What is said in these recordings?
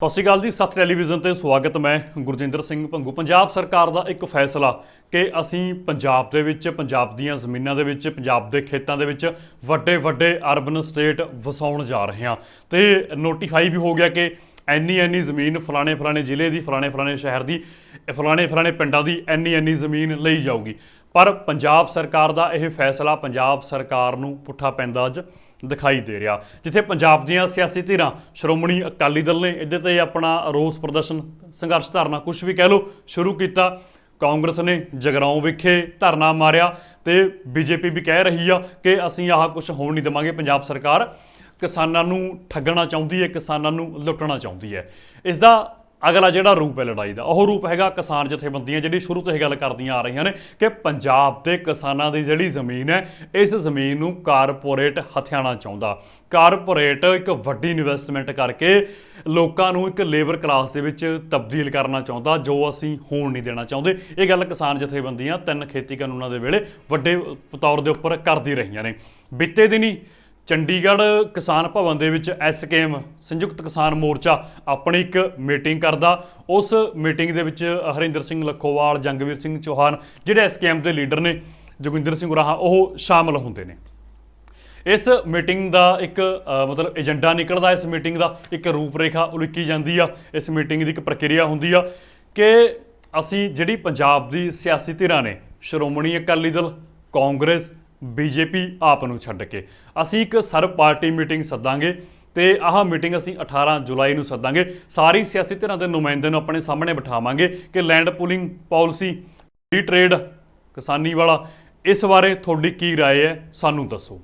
ਸਤਿ ਸ਼੍ਰੀ ਅਕਾਲ ਜੀ, ਸੱਤ ਟੈਲੀਵਿਜ਼ਨ ਤੇ ਸਵਾਗਤ ਮੈਂ ਗੁਰਜਿੰਦਰ ਸਿੰਘ ਭੰਗੂ। ਪੰਜਾਬ ਸਰਕਾਰ ਦਾ ਇੱਕ ਫੈਸਲਾ ਕਿ ਅਸੀਂ ਪੰਜਾਬ ਦੇ ਵਿੱਚ, ਪੰਜਾਬ ਦੀਆਂ ਜ਼ਮੀਨਾਂ ਦੇ ਵਿੱਚ, ਪੰਜਾਬ ਦੇ ਖੇਤਾਂ ਦੇ ਵਿੱਚ ਵੱਡੇ ਵੱਡੇ ਅਰਬਨ ਸਟੇਟ ਵਸਾਉਣ ਜਾ ਰਹੇ ਹਾਂ। ਤੇ ਨੋਟੀਫਾਈ ਵੀ ਹੋ ਗਿਆ ਕਿ ਐਨੀ ਐਨੀ ਜ਼ਮੀਨ ਫਲਾਣੇ ਫਲਾਣੇ ਜ਼ਿਲ੍ਹੇ ਦੀ, ਫਲਾਣੇ ਫਲਾਣੇ ਸ਼ਹਿਰ ਦੀ ਫਲਾਣੇ ਫਲਾਣੇ ਪਿੰਡਾਂ ਦੀ ਐਨੀ ਐਨੀ ਜ਼ਮੀਨ ਲਈ ਜਾਊਗੀ। ਪਰ ਪੰਜਾਬ ਸਰਕਾਰ ਦਾ ਇਹ ਫੈਸਲਾ, ਪੰਜਾਬ ਸਰਕਾਰ ਨੂੰ ਪੁੱਠਾ ਪੈਂਦਾ ਅੱਜ। ਦਿਖਾਈ ਦੇ ਰਿਹਾ। ਜਿੱਥੇ ਪੰਜਾਬ ਦੀਆਂ ਸਿਆਸੀ ਧਿਰਾਂ ਸ਼੍ਰੋਮਣੀ ਅਕਾਲੀ ਦਲ ਨੇ ਇਹਦੇ ਤੇ ਆਪਣਾ ਰੋਸ ਪ੍ਰਦਰਸ਼ਨ, ਸੰਘਰਸ਼ ਧਰਨਾ ਕੁਝ ਵੀ ਕਹਿ ਲਓ, ਸ਼ੁਰੂ ਕੀਤਾ। ਕਾਂਗਰਸ ਨੇ ਜਗਰਾਉਂ ਵਿਖੇ ਧਰਨਾ ਮਾਰਿਆ ਤੇ ਬੀਜੇਪੀ ਵੀ ਕਹਿ ਰਹੀ ਆ ਕਿ ਅਸੀਂ ਆਹ ਕੁਝ ਹੋਣ ਨਹੀਂ ਦੇਵਾਂਗੇ। ਪੰਜਾਬ ਸਰਕਾਰ ਕਿਸਾਨਾਂ ਨੂੰ ਠੱਗਣਾ ਚਾਹੁੰਦੀ ਹੈ, ਕਿਸਾਨਾਂ ਨੂੰ ਲੁੱਟਣਾ ਚਾਹੁੰਦੀ ਹੈ। ਇਸ ਦਾ ਅਗਲਾ ਜਿਹੜਾ ਰੂਪ ਹੈ ਲੜਾਈ ਦਾ, ਉਹ ਰੂਪ ਹੈਗਾ ਕਿਸਾਨ ਜਥੇਬੰਦੀਆਂ, ਜਿਹੜੀ ਸ਼ੁਰੂ ਤੋਂ ਇਹ ਗੱਲ ਕਰਦੀਆਂ ਆ ਰਹੀਆਂ ਨੇ ਕਿ ਪੰਜਾਬ ਦੇ ਕਿਸਾਨਾਂ ਦੀ ਜਿਹੜੀ ਜ਼ਮੀਨ ਹੈ, ਇਸ ਜ਼ਮੀਨ ਨੂੰ ਕਾਰਪੋਰੇਟ ਹਥਿਆਣਾ ਚਾਹੁੰਦਾ। ਕਾਰਪੋਰੇਟ ਇੱਕ ਵੱਡੀ ਇਨਵੈਸਟਮੈਂਟ ਕਰਕੇ ਲੋਕਾਂ ਨੂੰ ਇੱਕ ਲੇਬਰ ਕਲਾਸ ਦੇ ਵਿੱਚ ਤਬਦੀਲ ਕਰਨਾ ਚਾਹੁੰਦਾ, ਜੋ ਅਸੀਂ ਹੋਣ ਨਹੀਂ ਦੇਣਾ ਚਾਹੁੰਦੇ। ਇਹ ਗੱਲ ਕਿਸਾਨ ਜਥੇਬੰਦੀਆਂ ਤਿੰਨ ਖੇਤੀ ਕਾਨੂੰਨਾਂ ਦੇ ਵੇਲੇ ਵੱਡੇ ਤੌਰ ਦੇ ਉੱਪਰ ਕਰਦੀ ਰਹੀਆਂ ਨੇ। ਬੀਤੇ ਦਿਨੀ ਚੰਡੀਗੜ੍ਹ ਕਿਸਾਨ ਭਵਨ ਦੇ ਵਿੱਚ ਐਸਕੇਐਮ ਸੰਯੁਕਤ ਕਿਸਾਨ ਮੋਰਚਾ ਆਪਣੀ ਇੱਕ ਮੀਟਿੰਗ ਕਰਦਾ। ਉਸ ਮੀਟਿੰਗ ਦੇ ਵਿੱਚ ਹਰਿੰਦਰ ਸਿੰਘ ਲੱਖੋਵਾਲ, ਜੰਗਵੀਰ ਸਿੰਘ ਚੌਹਾਨ ਜਿਹੜੇ ਐਸਕੇਐਮ ਦੇ ਲੀਡਰ ਨੇ, ਜੋਗਿੰਦਰ ਸਿੰਘ ਰਾਹਾ ਉਹ ਸ਼ਾਮਲ ਹੁੰਦੇ ਨੇ। ਇਸ ਮੀਟਿੰਗ ਦਾ ਇੱਕ ਮਤਲਬ ਏਜੰਡਾ ਨਿਕਲਦਾ, ਇਸ ਮੀਟਿੰਗ ਦਾ ਇੱਕ ਰੂਪਰੇਖਾ ਉਲੀਕੀ ਜਾਂਦੀ ਆ। ਇਸ ਮੀਟਿੰਗ ਦੀ ਇੱਕ ਪ੍ਰਕਿਰਿਆ ਹੁੰਦੀ ਆ ਕਿ ਅਸੀਂ ਜਿਹੜੀ ਪੰਜਾਬ ਦੀ ਸਿਆਸੀ ਧਿਰਾਂ ਨੇ, ਸ਼੍ਰੋਮਣੀ ਅਕਾਲੀ ਦਲ, ਕਾਂਗਰਸ ਬੀਜੇਪੀ ਆਪ ਨੂੰ ਛੱਡ ਕੇ ਅਸੀਂ ਇੱਕ ਸਰਬ ਪਾਰਟੀ ਮੀਟਿੰਗ ਸੱਦਾਂਗੇ ਤੇ ਆਹ ਮੀਟਿੰਗ ਅਸੀਂ 18 ਜੁਲਾਈ ਨੂੰ ਸੱਦਾਂਗੇ ਸਾਰੀ ਸਿਆਸੀ ਧਿਰਾਂ ਦੇ ਨੁਮਾਇੰਦੇ ਨੂੰ ਆਪਣੇ ਸਾਹਮਣੇ ਬਿਠਾਵਾਂਗੇ ਕਿ land pooling policy free trade ਕਿਸਾਨੀ ਵਾਲਾ ਇਸ ਬਾਰੇ ਤੁਹਾਡੀ ਕੀ رائے ਹੈ ਸਾਨੂੰ ਦੱਸੋ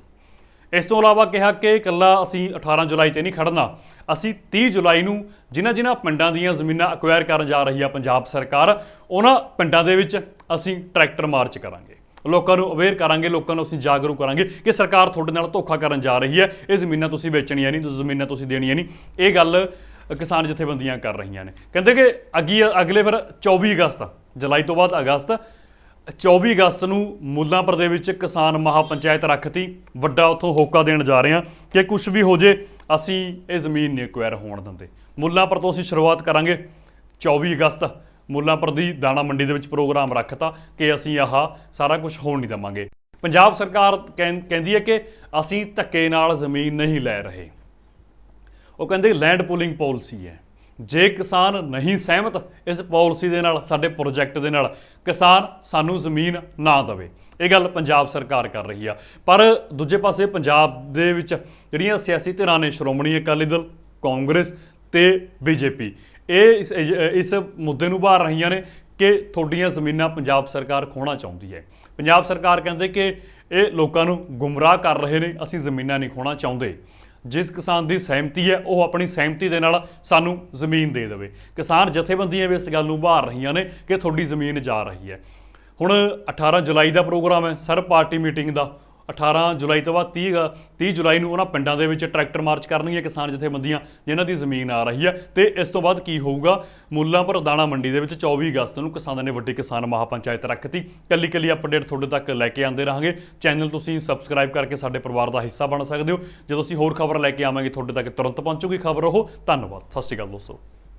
ਇਸ ਤੋਂ ਇਲਾਵਾ ਕਿਹਾ ਕਿ ਇਕੱਲਾ ਅਸੀਂ 18 ਜੁਲਾਈ ਤੇ ਨਹੀਂ ਖੜਨਾ ਅਸੀਂ 30 ਜੁਲਾਈ ਨੂੰ ਜਿਨ੍ਹਾਂ ਜਿਨ੍ਹਾਂ ਪਿੰਡਾਂ ਦੀਆਂ ਜ਼ਮੀਨਾਂ ਅਕਵਾਇਰ ਕਰਨ ਜਾ ਰਹੀ ਆ ਪੰਜਾਬ ਸਰਕਾਰ ਉਹਨਾਂ ਪਿੰਡਾਂ ਦੇ ਵਿੱਚ ਅਸੀਂ ਟਰੈਕਟਰ ਮਾਰਚ ਕਰਾਂਗੇ ਲੋਕਾਂ ਨੂੰ ਅਵੇਅਰ ਕਰਾਂਗੇ, ਲੋਕਾਂ ਨੂੰ ਅਸੀਂ ਜਾਗਰੂਕ ਕਰਾਂਗੇ ਕਿ ਸਰਕਾਰ ਤੁਹਾਡੇ ਨਾਲ ਧੋਖਾ ਕਰਨ ਜਾ ਰਹੀ ਹੈ। ਇਹ ਜ਼ਮੀਨਾਂ ਤੁਸੀਂ ਵੇਚਣੀਆਂ ਨਹੀਂ, ਤੁਸੀਂ ਜ਼ਮੀਨਾਂ ਤੁਸੀਂ ਦੇਣੀਆਂ ਨਹੀਂ। ਇਹ ਗੱਲ ਕਿਸਾਨ ਜਥੇਬੰਦੀਆਂ ਕਰ ਰਹੀਆਂ ਨੇ। ਕਹਿੰਦੇ ਕਿ ਅੱਗੀ, ਅਗਲੇ ਫਿਰ 24 ਅਗਸਤ, ਜੁਲਾਈ ਤੋਂ ਬਾਅਦ ਅਗਸਤ 24 ਅਗਸਤ ਨੂੰ ਮੁੱਲਾਂਪੁਰ ਦੇ ਵਿੱਚ ਕਿਸਾਨ ਮਹਾਪੰਚਾਇਤ ਰੱਖਤੀ। ਵੱਡਾ ਉੱਥੋਂ ਹੋਕਾ ਦੇਣ ਜਾ ਰਹੇ ਹਾਂ ਕਿ ਕੁਝ ਵੀ ਹੋ ਜੇ, ਅਸੀਂ ਇਹ ਜ਼ਮੀਨ ਨਹੀਂ ਐਕਵਾਇਰ ਹੋਣ ਦਿੰਦੇ। ਮੁੱਲਾਂਪੁਰ ਤੋਂ ਅਸੀਂ ਸ਼ੁਰੂਆਤ ਕਰਾਂਗੇ 24 ਅਗਸਤ। ਮੁੱਲਾਂਪੁਰ ਦੀ ਦਾਣਾ ਮੰਡੀ ਦੇ ਵਿੱਚ ਪ੍ਰੋਗਰਾਮ ਰੱਖਤਾ ਕਿ ਅਸੀਂ ਆਹ ਸਾਰਾ ਕੁਝ ਹੋਣ ਨਹੀਂ ਦੇਵਾਂਗੇ। ਪੰਜਾਬ ਸਰਕਾਰ ਕਹਿੰ- ਕਹਿੰਦੀ ਹੈ ਕਿ ਅਸੀਂ ਧੱਕੇ ਨਾਲ ਜ਼ਮੀਨ ਨਹੀਂ ਲੈ ਰਹੇ। ਉਹ ਕਹਿੰਦੇ ਲੈਂਡ ਪੂਲਿੰਗ ਪਾਲਿਸੀ ਹੈ। ਜੇ ਕਿਸਾਨ ਨਹੀਂ ਸਹਿਮਤ ਇਸ ਪਾਲਿਸੀ ਦੇ ਨਾਲ, ਸਾਡੇ ਪ੍ਰੋਜੈਕਟ ਦੇ ਨਾਲ, ਕਿਸਾਨ ਸਾਨੂੰ ਜ਼ਮੀਨ ਨਾ ਦੇਵੇ। ਇਹ ਗੱਲ ਪੰਜਾਬ ਸਰਕਾਰ ਕਰ ਰਹੀ ਆ। ਪਰ ਦੂਜੇ ਪਾਸੇ ਪੰਜਾਬ ਦੇ ਵਿੱਚ ਜਿਹੜੀਆਂ ਸਿਆਸੀ ਧਿਰਾਂ ਨੇ ਸ਼੍ਰੋਮਣੀ ਅਕਾਲੀ ਦਲ, ਕਾਂਗਰਸ ਤੇ ਬੀਜੇਪੀ ਇਹ ਇਸ ਇਸ ਮੁੱਦੇ ਨੂੰ ਬਾਹਰ ਰਹੀਆਂ ਨੇ ਕਿ ਤੁਹਾਡੀਆਂ ਜ਼ਮੀਨਾਂ ਪੰਜਾਬ ਸਰਕਾਰ ਖੋਣਾ ਚਾਹੁੰਦੀ ਹੈ। ਪੰਜਾਬ ਸਰਕਾਰ ਕਹਿੰਦੇ ਕਿ ਇਹ ਲੋਕਾਂ ਨੂੰ ਗੁੰਮਰਾਹ ਕਰ ਰਹੇ ਨੇ, ਅਸੀਂ ਜ਼ਮੀਨਾਂ ਨਹੀਂ ਖੋਣਾ ਚਾਹੁੰਦੇ। ਜਿਸ ਕਿਸਾਨ ਦੀ ਸਹਿਮਤੀ ਹੈ, ਉਹ ਆਪਣੀ ਸਹਿਮਤੀ ਦੇ ਨਾਲ ਸਾਨੂੰ ਜ਼ਮੀਨ ਦੇ ਦੇਵੇ। ਕਿਸਾਨ ਜਥੇਬੰਦੀਆਂ ਵੀ ਇਸ ਗੱਲ ਨੂੰ ਬਾਹਰ ਰਹੀਆਂ ਨੇ ਕਿ ਤੁਹਾਡੀ ਜ਼ਮੀਨ ਜਾ ਰਹੀ ਹੈ। ਹੁਣ 18 ਜੁਲਾਈ ਦਾ ਪ੍ਰੋਗਰਾਮ ਹੈ ਸਰਬ ਪਾਰਟੀ ਮੀਟਿੰਗ ਦਾ। 18 ਜੁਲਾਈ ਤੋਂ ਬਾਅਦ 30 ਗ- 30 ਜੁਲਾਈ ਨੂੰ ਉਹਨਾਂ ਪਿੰਡਾਂ ਦੇ ਵਿੱਚ ਟਰੈਕਟਰ ਮਾਰਚ ਕਰਨਗੀਆਂ ਕਿਸਾਨ ਜਥੇਬੰਦੀਆਂ, ਜਿਨ੍ਹਾਂ ਦੀ ਜ਼ਮੀਨ ਆ ਰਹੀ ਹੈ। ਤੇ ਇਸ ਤੋਂ ਬਾਅਦ ਕੀ ਹੋਊਗਾ? ਮੁੱਲਾਂਪੁਰ ਦਾਣਾ ਮੰਡੀ ਦੇ ਵਿੱਚ 24 ਅਗਸਤ ਨੂੰ ਕਿਸਾਨਾਂ ਨੇ ਵੱਡੀ ਕਿਸਾਨ ਮਹਾਪੰਚਾਇਤ ਰੱਖਤੀ। ਕੱਲੀ ਕੱਲੀ ਅਪਡੇਟ ਤੁਹਾਡੇ ਤੱਕ ਲੈ ਕੇ ਆਉਂਦੇ ਰਹਾਂਗੇ। ਚੈਨਲ ਤੁਸੀਂ ਸਬਸਕ੍ਰਾਈਬ ਕਰਕੇ ਸਾਡੇ ਪਰਿਵਾਰ ਦਾ ਹਿੱਸਾ ਬਣ ਸਕਦੇ ਹੋ। ਜਦੋਂ ਅਸੀਂ ਹੋਰ ਖਬਰ ਲੈ ਕੇ ਆਵਾਂਗੇ, ਤੁਹਾਡੇ ਤੱਕ ਤੁਰੰਤ ਪਹੁੰਚੂਗੀ ਖਬਰ ਉਹ। ਧੰਨਵਾਦ। ਸਤਿ ਸ਼੍ਰੀ ਅਕਾਲ ਦੋਸਤੋ।